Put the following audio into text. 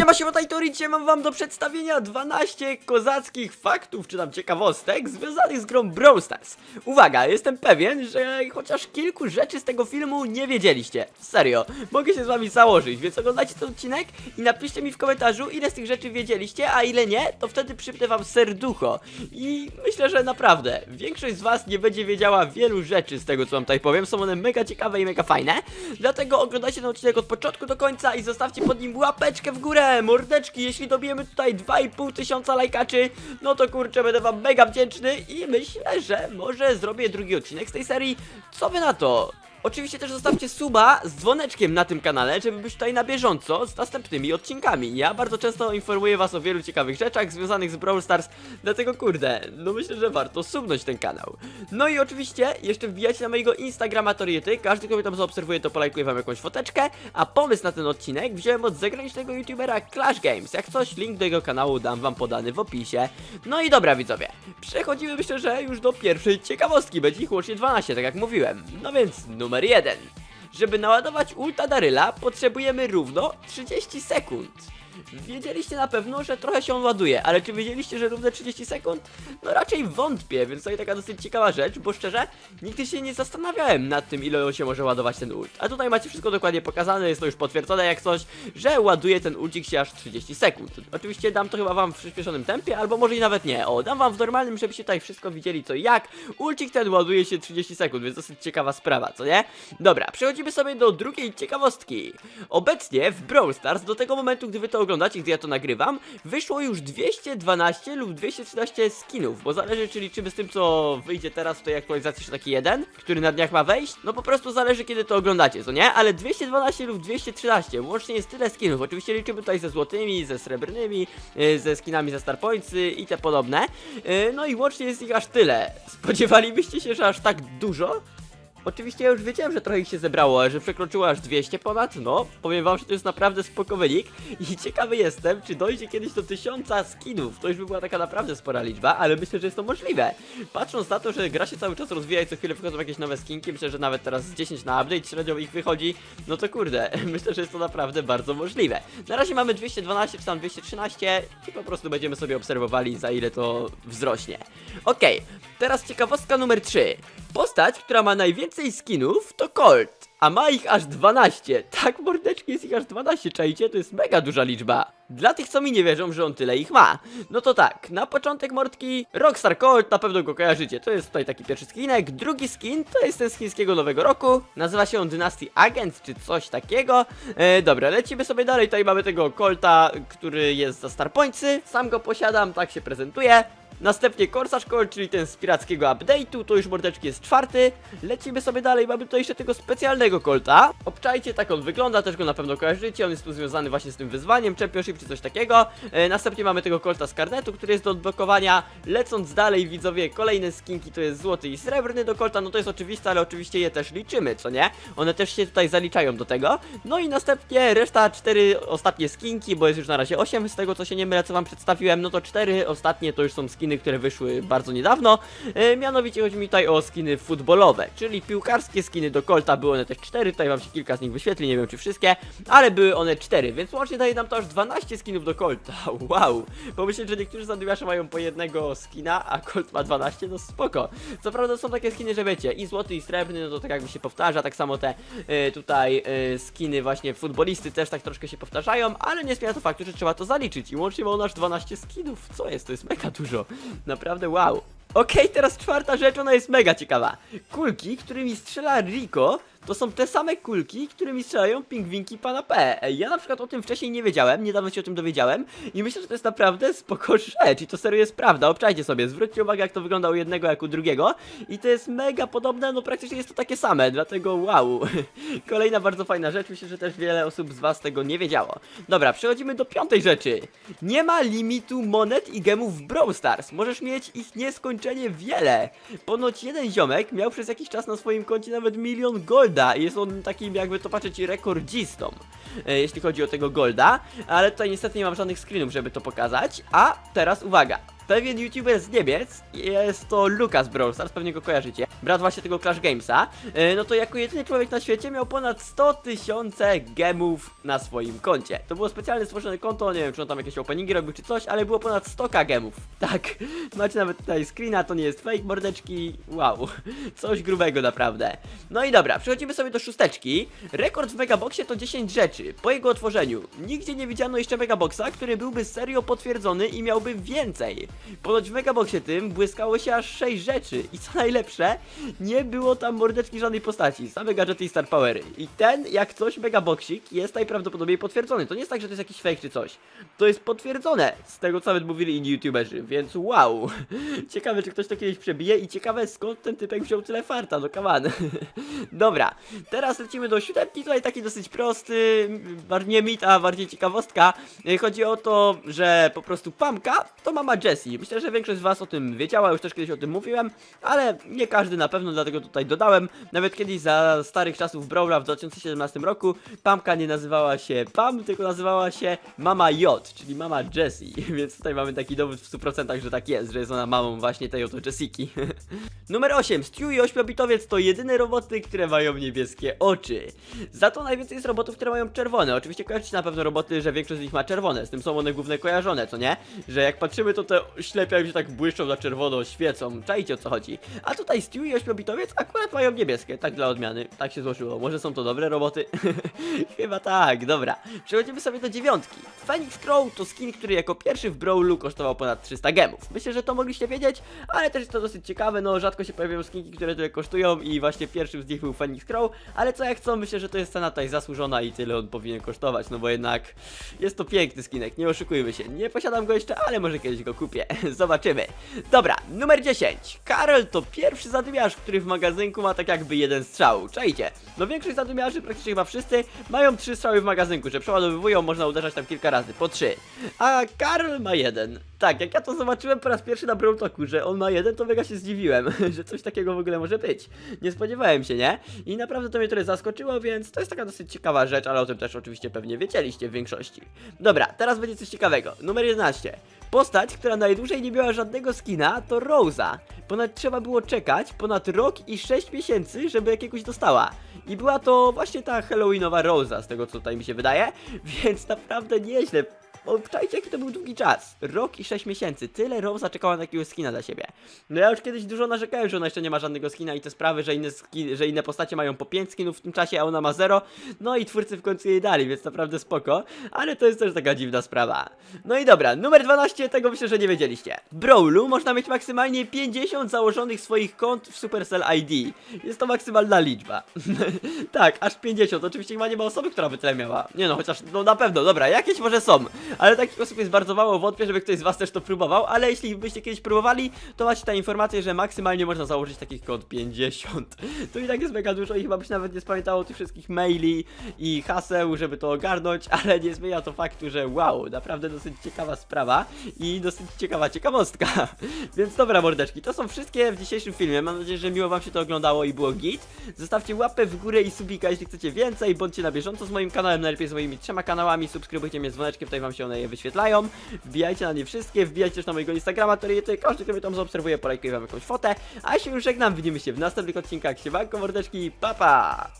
Siema, siema, Tajtori, dzisiaj mam wam do przedstawienia 12 kozackich faktów, czy tam ciekawostek związanych z grą Brawl Stars. Uwaga, jestem pewien, że chociaż kilku rzeczy z tego filmu nie wiedzieliście. Serio, mogę się z wami założyć, więc oglądajcie ten odcinek i napiszcie mi w komentarzu, ile z tych rzeczy wiedzieliście, a ile nie, to wtedy przypnę wam serducho. I myślę, że naprawdę, większość z was nie będzie wiedziała wielu rzeczy z tego, co wam tutaj powiem. Są one mega ciekawe i mega fajne. Dlatego oglądajcie ten odcinek od początku do końca i zostawcie pod nim łapeczkę w górę, mordeczki. Jeśli dobijemy tutaj 2,5 tysiąca lajkaczy, no to kurczę, będę wam mega wdzięczny i myślę, że może zrobię drugi odcinek z tej serii. Co wy na to? Oczywiście też zostawcie suba z dzwoneczkiem na tym kanale, żeby być tutaj na bieżąco z następnymi odcinkami. Ja bardzo często informuję was o wielu ciekawych rzeczach związanych z Brawl Stars, dlatego kurde, no myślę, że warto subnąć ten kanał. No i oczywiście jeszcze wbijajcie na mojego Instagrama Toriety, każdy kto mnie tam zaobserwuje to polajkuje wam jakąś foteczkę, a pomysł na ten odcinek wziąłem od zagranicznego youtubera Clash Games. Jak coś, link do jego kanału dam wam podany w opisie. No i dobra widzowie, przechodzimy myślę, że już do pierwszej ciekawostki, będzie ich łącznie 12, tak jak mówiłem. No więc numer 1. Żeby naładować ulta Daryla potrzebujemy równo 30 sekund. Wiedzieliście na pewno, że trochę się on ładuje, ale czy wiedzieliście, że równe 30 sekund? No raczej wątpię, więc to taka dosyć ciekawa rzecz, bo szczerze, nigdy się nie zastanawiałem nad tym, ile się może ładować ten ult. A tutaj macie wszystko dokładnie pokazane, jest to już potwierdzone jak coś, że ładuje ten ulcik się aż 30 sekund. Oczywiście dam to chyba wam w przyspieszonym tempie, albo może i nawet nie. O, dam wam w normalnym, żebyście tutaj wszystko widzieli co i jak. Ulcik ten ładuje się 30 sekund, więc dosyć ciekawa sprawa, co nie? Dobra, przechodzimy sobie do drugiej ciekawostki. Obecnie w Brawl Stars, do tego momentu, gdy wy to oglądacie, gdy ja to nagrywam, wyszło już 212 lub 213 skinów, bo zależy, czy liczymy z tym, co wyjdzie teraz w tej aktualizacji, czy taki jeden, który na dniach ma wejść, no po prostu zależy, kiedy to oglądacie, co nie? Ale 212 lub 213, łącznie jest tyle skinów, oczywiście liczymy tutaj ze złotymi, ze srebrnymi, yy, ze skinami ze Starpointsy i te podobne, yy, no i łącznie jest ich aż tyle. Spodziewalibyście się, że aż tak dużo? Oczywiście ja już wiedziałem, że trochę ich się zebrało, ale że przekroczyło aż 200 ponad, no powiem wam, że to jest naprawdę spoko wynik i ciekawy jestem, czy dojdzie kiedyś do 1000 skinów, to już by była taka naprawdę spora liczba, ale myślę, że jest to możliwe. Patrząc na to, że gra się cały czas rozwija i co chwilę wchodzą jakieś nowe skinki, myślę, że nawet teraz z 10 na update średnio ich wychodzi, no to kurde, myślę, że jest to naprawdę bardzo możliwe. Na razie mamy 212 czy tam 213 i po prostu będziemy sobie obserwowali za ile to wzrośnie. Okej, teraz ciekawostka numer 3. Postać, która ma najwięcej skinów to Colt, a ma ich aż 12. Tak, mordeczki, jest ich aż 12, czajcie? To jest mega duża liczba. Dla tych, co mi nie wierzą, że on tyle ich ma. No to tak, na początek mordki Rockstar Colt, na pewno go kojarzycie. To jest tutaj taki pierwszy skinek. Drugi skin to jest ten z chińskiego nowego roku. Nazywa się on Dynasty Agent, czy coś takiego. E, dobra, lecimy sobie dalej. Tutaj mamy tego Colta, który jest za Starpointsy. Sam go posiadam, tak się prezentuje. Następnie Corsage Colt, czyli ten z pirackiego update'u, to już mordeczki jest czwarty. Lecimy sobie dalej, mamy tutaj jeszcze tego specjalnego Colta. Obczajcie, tak on wygląda, też go na pewno kojarzycie, on jest tu związany właśnie z tym wyzwaniem, Championship czy coś takiego. E, następnie mamy tego Colta z karnetu, który jest do odblokowania. Lecąc dalej, widzowie, kolejne skinki to jest złoty i srebrny do Colta, no to jest oczywiste, ale oczywiście je też liczymy, co nie? One też się tutaj zaliczają do tego. No i następnie reszta, cztery ostatnie skinki, bo jest już na razie 8 z tego, co się nie mylę, co wam przedstawiłem, no to cztery ostatnie to już są skiny, które wyszły bardzo niedawno. E, mianowicie chodzi mi tutaj o skiny futbolowe, czyli piłkarskie skiny do Colta, były one też cztery, tutaj wam się kilka z nich wyświetli, nie wiem czy wszystkie, ale były one cztery, więc łącznie daje nam to aż 12 skinów do Colta, wow. Pomyśleć, że niektórzy zadymiarze mają po jednego skina, a Colt ma 12, no spoko. Co prawda są takie skiny, że wiecie, i złoty i srebrny, no to tak jakby się powtarza, tak samo te e, tutaj e, skiny właśnie futbolisty też tak troszkę się powtarzają, ale nie zmienia to faktu, że trzeba to zaliczyć i łącznie ma on aż 12 skinów, co jest, to jest mega dużo. Naprawdę wow. Okej, teraz czwarta rzecz, ona jest mega ciekawa. Kulki, którymi strzela Rico, to są te same kulki, którymi strzelają pingwinki pana P. Ja na przykład o tym wcześniej nie wiedziałem, niedawno się o tym dowiedziałem i myślę, że to jest naprawdę spoko rzecz i to serio jest prawda. Obczajcie sobie, zwróćcie uwagę jak to wygląda u jednego jak u drugiego i to jest mega podobne, no praktycznie jest to takie same, dlatego wow. Kolejna bardzo fajna rzecz, myślę, że też wiele osób z was tego nie wiedziało. Dobra, przechodzimy do piątej rzeczy. Nie ma limitu monet i gemów w Brawl Stars. Możesz mieć ich nieskończenie wiele. Ponoć jeden ziomek miał przez jakiś czas na swoim koncie nawet milion golda i jest on takim jakby to patrzeć rekordzistą. E, jeśli chodzi o tego golda, ale tutaj niestety nie mam żadnych screenów, żeby to pokazać. A teraz uwaga. Pewien youtuber z Niemiec, jest to Lukas Brawl Stars, pewnie go kojarzycie, brat właśnie tego Clash Gamesa, e, no to jako jedyny człowiek na świecie miał ponad 100 tysiące gemów na swoim koncie. To było specjalnie stworzone konto, nie wiem czy on tam jakieś openingi robił czy coś, ale było ponad 100 gemów. Tak, macie nawet tutaj screena, to nie jest fake, mordeczki, wow, coś grubego naprawdę. No i dobra, przechodzimy sobie do szósteczki. Rekord w Megaboxie to 10 rzeczy. Po jego otworzeniu nigdzie nie widziano jeszcze Megaboxa, który byłby serio potwierdzony i miałby więcej. Ponoć w Megaboxie tym błyskało się aż 6 rzeczy i co najlepsze, nie było tam mordeczki żadnej postaci, same gadżety i star powery. I ten, jak coś, Megaboxik jest najprawdopodobniej potwierdzony. To nie jest tak, że to jest jakiś fake czy coś. To jest potwierdzone z tego, co nawet mówili inni youtuberzy, więc wow. Ciekawe, czy ktoś to kiedyś przebije i ciekawe, skąd ten typek wziął tyle farta, no come on. Dobra, teraz lecimy do siódemki, tutaj taki dosyć prosty, bar- nie mit, a bardziej ciekawostka. Y, Chodzi o to, że po prostu Pamka to mama Jessie. Myślę, że większość z was o tym wiedziała, już też kiedyś o tym mówiłem, ale nie każdy na pewno, dlatego tutaj dodałem. Nawet kiedyś za starych czasów Brawla w 2017 roku Pamka nie nazywała się Pam, tylko nazywała się Mama J, czyli mama Jessie, więc tutaj mamy taki dowód w 100%, że tak jest, że jest ona mamą właśnie tej oto Jessiki. Numer 8. Stew i ośmiobitowiec to jedyne roboty, które mają niebieskie oczy. Za to najwięcej jest robotów, które mają czerwone. Oczywiście kojarzycie na pewno roboty, że większość z nich ma czerwone. Z tym są one główne kojarzone, co nie? Że jak patrzymy, to te ślepiają się tak błyszczą na czerwono, świecą. Czajcie o co chodzi. A tutaj Stew i ośmiobitowiec akurat mają niebieskie. Tak dla odmiany. Tak się złożyło. Może są to dobre roboty? Chyba tak, dobra. Przechodzimy sobie do dziewiątki. Phoenix Crow to skin, który jako pierwszy w Brawlu kosztował ponad 300 gemów. Myślę, że to mogliście wiedzieć, ale też jest to dosyć ciekawe, no rzadko się pojawiają skinki, które tyle kosztują i właśnie pierwszym z nich był Phoenix Crow, ale co jak co, myślę, że to jest cena tutaj zasłużona i tyle on powinien kosztować, no bo jednak jest to piękny skinek, nie oszukujmy się. Nie posiadam go jeszcze, ale może kiedyś go kupię. Zobaczymy. Dobra, numer 10. Karol to pierwszy zadymiarz, który w magazynku ma tak jakby jeden strzał. Czajcie, no większość zadymiarzy, praktycznie chyba wszyscy, mają trzy strzały w magazynku, że przeładowywują, można uderzać tam kilka razy, po trzy. A Karol ma jeden. Tak, jak ja to zobaczyłem po raz pierwszy na Brawl że on ma jeden, to mega się zdziwiłem, że coś takiego w ogóle może być. Nie spodziewałem się, nie? I naprawdę to mnie trochę zaskoczyło, więc to jest taka dosyć ciekawa rzecz, ale o tym też oczywiście pewnie wiedzieliście w większości. Dobra, teraz będzie coś ciekawego. Numer 11. Postać, która najdłużej nie miała żadnego skina, to Rosa. Ponad trzeba było czekać ponad rok i 6 miesięcy, żeby jakiegoś dostała. I była to właśnie ta Halloweenowa Rosa, z tego co tutaj mi się wydaje, więc naprawdę nieźle. Obczajcie jaki to był długi czas. Rok i 6 miesięcy. Tyle Rosa czekała na jakiegoś skina dla siebie. No ja już kiedyś dużo narzekałem, że ona jeszcze nie ma żadnego skina i te sprawy, że inne, skin, że inne postacie mają po 5 skinów w tym czasie, a ona ma 0. No i twórcy w końcu jej dali, więc naprawdę spoko. Ale to jest też taka dziwna sprawa. No i dobra, numer 12, tego myślę, że nie wiedzieliście. W Brawlu można mieć maksymalnie 50 założonych swoich kont w Supercell ID. Jest to maksymalna liczba. tak, aż 50. Oczywiście chyba nie ma osoby, która by tyle miała. Nie no, chociaż no na pewno, dobra, jakieś może są. Ale takich osób jest bardzo mało, wątpię, żeby ktoś z was też to próbował, ale jeśli byście kiedyś próbowali, to macie ta informację, że maksymalnie można założyć takich kont 50. To i tak jest mega dużo i chyba byś nawet nie spamiętało tych wszystkich maili i haseł, żeby to ogarnąć, ale nie zmienia to faktu, że wow, naprawdę dosyć ciekawa sprawa i dosyć ciekawa ciekawostka. Więc dobra mordeczki, to są wszystkie w dzisiejszym filmie. Mam nadzieję, że miło wam się to oglądało i było git. Zostawcie łapę w górę i subika, jeśli chcecie więcej, bądźcie na bieżąco z moim kanałem, najlepiej z moimi trzema kanałami, subskrybujcie mnie dzwoneczkiem, tutaj wam się one je wyświetlają. Wbijajcie na nie wszystkie, wbijajcie też na mojego Instagrama, który każdy, kto mnie tam zaobserwuje, polajkuje wam jakąś fotę. A się już żegnam, widzimy się w następnych odcinkach. Siemanko mordeczki, pa pa!